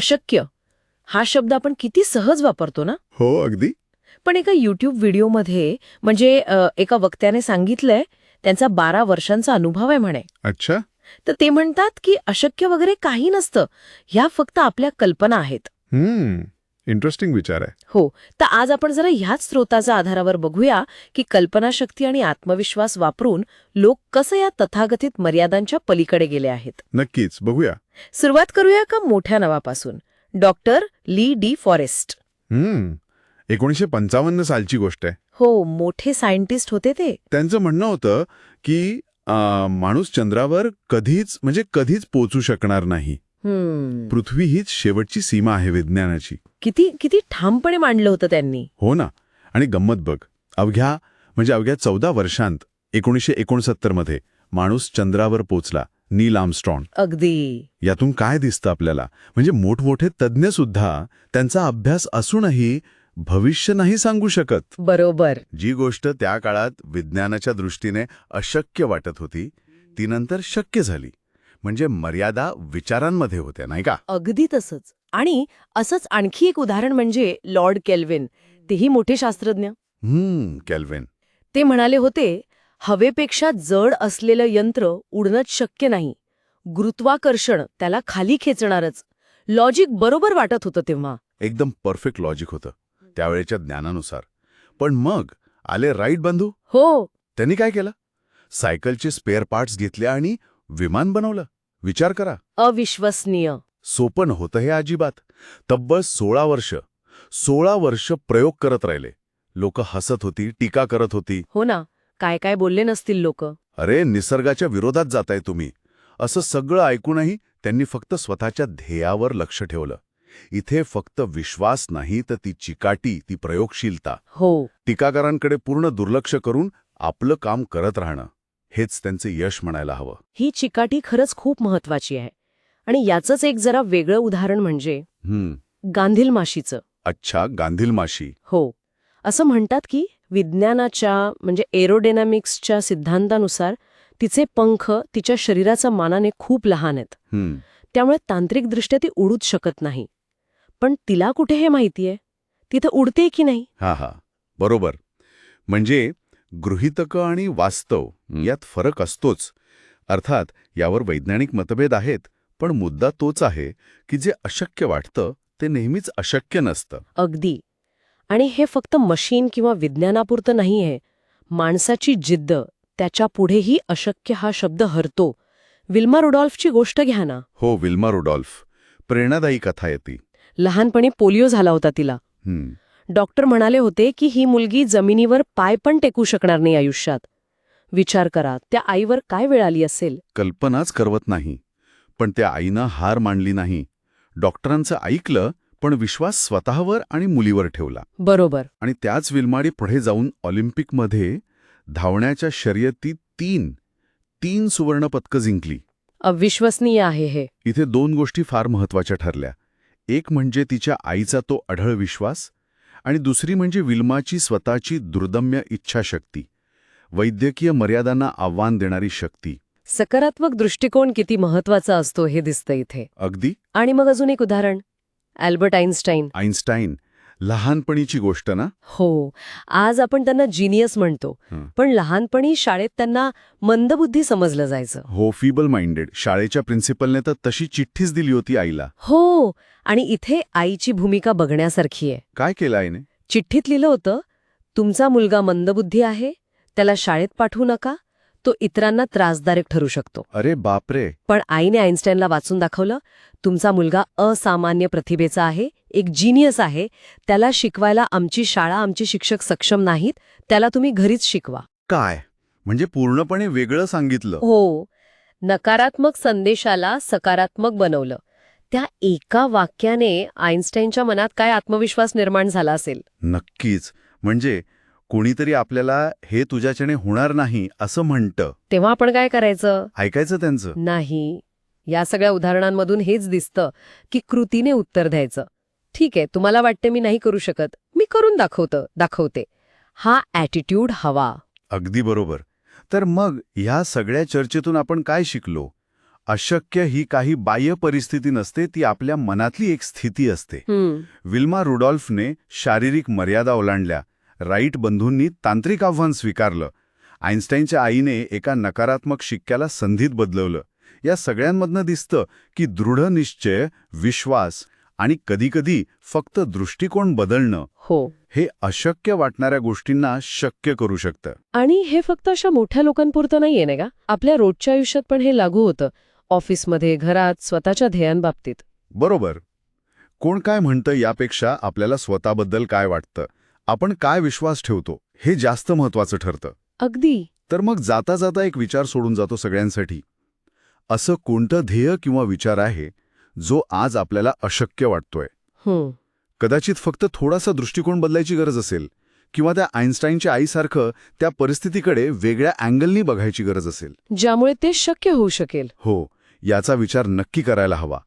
अशक्य. हा शब्द आपण किती सहज वापरतो ना? हो अगदी. पण एका युट्यूब व्हिडिओमध्ये म्हणजे एका वक्त्याने सांगितलंय त्यांचा बारा वर्षांचा अनुभव आहे म्हणे. अच्छा. तर ते म्हणतात की अशक्य वगैरे काही नसतं. ह्या फक्त आपल्या कल्पना आहेत. हम्म. इंटरेस्टिंग विचार आहे. हो तर आज आपण जरा ह्याच स्रोताच्या आधारावर बघूया की कल्पनाशक्ती आणि आत्मविश्वास वापरून लोक कसं या तथाकथित मर्यादांच्या पलीकडे गेले आहेत? नक्कीच बघूया. सुरुवात करूया का मोठ्या नावापासून? Doctor Lee De Forest. हम्म एकोणीसशे पंचावन्न सालची गोष्ट आहे. हो मोठे सायंटिस्ट होते ते. त्यांचं म्हणणं होतं की अं, माणूस चंद्रावर कधीच म्हणजे कधीच पोचू शकणार नाही. पृथ्वी हीच शेवटची सीमा आहे विज्ञानाची. किती किती ठामपणे मांडलं होतं त्यांनी. हो ना. आणि गंमत बघ. अवघ्या म्हणजे अवघ्या चौदा वर्षांत एकोणीसशे एकोणसत्तरमध्ये माणूस चंद्रावर पोचला नील आर्मस्ट्रॉंग. अगदी. यातून काय दिसतं आपल्याला? म्हणजे मोठमोठे तज्ज्ञ सुद्धा त्यांचा अभ्यास असूनही भविष्य नाही सांगू शकत. बरोबर. जी गोष्ट त्या काळात विज्ञानाच्या दृष्टीने अशक्य वाटत होती ती नंतर शक्य झाली. म्हणजे मर्यादा विचारांमध्ये होत्या नाही का? अगदी तसंच. आणि असंच आणखी एक उदाहरण म्हणजे लॉर्ड केल्विन. तेही मोठे शास्त्रज्ञ. हम्म केल्विन. ते म्हणाले होते हवेपेक्षा जड असलेलं यंत्र उडणंच शक्य नाही. गुरुत्वाकर्षण त्याला खाली खेचणारच. लॉजिक बरोबर वाटत होतं तेव्हा. एकदम परफेक्ट लॉजिक होतं त्यावेळेच्या ज्ञानानुसार. पण मग आले राईट बंधू? हो. त्यांनी काय केलं? सायकलचे स्पेअर पार्ट्स घेतले आणि विमान बनवलं. विचार करा. अविश्वसनीय. सोपं नव्हतं हे अजिबात. तब्बल सोळा वर्ष सोळा वर्ष प्रयोग करत राहिले. लोक हसत होती टीका करत होती. हो ना काय काय बोलले नसतील लोक. अरे निसर्गाच्या विरोधात जाताय तुम्ही. असं सगळं ऐकूनही त्यांनी फक्त स्वतःच्या ध्येयावर लक्ष ठेवलं. इथे फक्त विश्वास नाही तर ती चिकाटी ती प्रयोगशीलता. हो. टीकाकारांकडे पूर्ण दुर्लक्ष करून आपलं काम करत राहणं. हेच त्यांचं यश म्हणायला हवं. ही चिकाटी खरंच खूप महत्वाची आहे. आणि याचंच एक जरा वेगळं उदाहरण म्हणजे हम्म. गांधील माशीचं अच्छा गांधील माशी हो. असं म्हणतात की विज्ञानाच्या म्हणजे एरोडेनामिक्सच्या सिद्धांतानुसार तिचे पंख तिच्या शरीराच्या मानाने खूप लहान आहेत. हम्म. त्यामुळे तांत्रिकदृष्ट्या ती उडूच शकत नाही. पण तिला कुठे हे माहितीये? तिथं उडते की नाही? हा हा. बरोबर. म्हणजे गृहितकं आणि वास्तव यात फरक असतोच. अर्थात यावर वैज्ञानिक मतभेद आहेत पण मुद्दा तोच आहे की जे अशक्य वाटतं ते नेहमीच अशक्य नसतं. अगदी. आणि हे फक्त मशीन किंवा विज्ञानापुरतं नाही आहे माणसाची जिद्द त्याच्या पुढेही अशक्य हा शब्द हरतो. विल्मा रुडॉल्फची गोष्ट घ्या ना. हो विल्मा रुडॉल्फ. प्रेरणादायी कथा येते लहानपणी पोलिओ झाला होता तिला. डॉक्टर म्हणाले होते की ही मुलगी जमिनीवर पाय पण टेकू शकणार नाही आयुष्यात. विचार करा त्या आईवर काय वेळ आली असेल? कल्पनाच करवत नाही. पण त्या आईनं हार मांडली नाही. डॉक्टरांचं ऐकलं पण विश्वास स्वतःवर आणि मुलीवर ठेवला. बरोबर. आणि त्याच विलमाडी पुढे जाऊन ऑलिम्पिकमध्ये धावण्याच्या शर्यतीत तीन तीन सुवर्णपदकं जिंकली. अविश्वसनीय आहे हे. इथे दोन गोष्टी फार महत्त्वाच्या ठरल्या. एक म्हणजे तिच्या आईचा तो अढळ विश्वास आणि दुसरी म्हणजे विल्माची स्वतःची दुर्दम्य इच्छाशक्ती. वैद्यकीय मर्यादांना आव्हान देणारी शक्ती. सकारात्मक दृष्टिकोन किती महत्त्वाचा असतो हे दिसतं इथे. अगदी. आणि मग अजून एक उदाहरण. अल्बर्ट आईन्स्टाईन आईन्स्टाईन लहानपणीची गोष्ट ना? हो. आज आपण त्यांना जिनियस म्हणतो. पण लहानपणी शाळेत त्यांना मंदबुद्धी समजलं जायचं. हो फिबल माइंडेड शाळेच्या प्रिन्सिपलने तर तशी चिठ्ठीच दिली होती आईला. हो. आणि इथे आईची भूमिका बघण्यासारखी आहे. काय केलं आईने? चिठ्ठीत लिहिलं होतं तुमचा मुलगा मंदबुद्धी आहे त्याला शाळेत पाठवू नका तो इतरांना त्रासदायक ठरू शकतो. अरे बापरे. पण आईने आईन्स्टाईनला वाचून दाखवलं तुमचा मुलगा असामान्य प्रतिभेचा आहे एक जिनियस आहे त्याला शिकवायला आमची शाळा आमचे शिक्षक सक्षम नाहीत त्याला तुम्ही घरीच शिकवा. काय? म्हणजे पूर्णपणे वेगळं सांगितलं. हो. नकारात्मक संदेशाला सकारात्मक बनवलं. त्या एका वाक्याने आईन्स्टाईनच्या मनात काय आत्मविश्वास निर्माण झाला असेल? नक्कीच. म्हणजे कोणीतरी आपल्याला हे तुझ्याच्याने होणार नाही असं म्हणतं. तेव्हा आपण काय करायचं? ऐकायचं त्यांचं. नाही. या सगळ्या उदाहरणांमधून हेच दिसतं की कृतीने उत्तर द्यायचं. ठीक आहे तुम्हाला वाटतं मी नाही करू शकत. मी करून दाखवतं दाखवते. हा ॲटिट्यूड हवा. अगदी बरोबर. तर मग ह्या सगळ्या चर्चेतून आपण काय शिकलो? अशक्य ही काही बाह्य परिस्थिती नसते ती आपल्या मनातली एक स्थिती असते. विल्मा रुडॉल्फने शारीरिक मर्यादा ओलांडल्या. राईट बंधूंनी तांत्रिक आव्हान स्वीकारलं. आईन्स्टाईनच्या आईने एका नकारात्मक शिक्क्याला संधीत बदलवलं. या सगळ्यांमधनं दिसतं की दृढ निश्चय विश्वास आणि कधीकधी फक्त दृष्टिकोन बदलणं हो. हे अशक्य वाटणाऱ्या गोष्टींना शक्य करू शकतं. आणि हे फक्त अशा मोठ्या लोकांपुरतं नाहीये ना का? आपल्या रोजच्या आयुष्यात पण हे लागू होतं. ऑफिसमध्ये घरात स्वतःच्या ध्येयांबाबतीत. बरोबर. कोण काय म्हणतं यापेक्षा आपल्याला स्वतःबद्दल काय वाटतं? आपण काय विश्वास ठेवतो हे जास्त महत्वाचं ठरतं. अगदी. तर मग जाता जाता एक विचार सोडून जातो सगळ्यांसाठी. असं कोणतं ध्येय किंवा विचार आहे जो आज आपल्याला अशक्य वाटतोय? हम्म कदाचित फक्त थोडासा दृष्टिकोन बदलायची गरज असेल किंवा त्या आईन्स्टाईनच्या आईसारखं त्या परिस्थितीकडे वेगळ्या अँगलनी बघायची गरज असेल. ज्यामुळे ते शक्य होऊ शकेल. हो याचा विचार नक्की करायला हवा.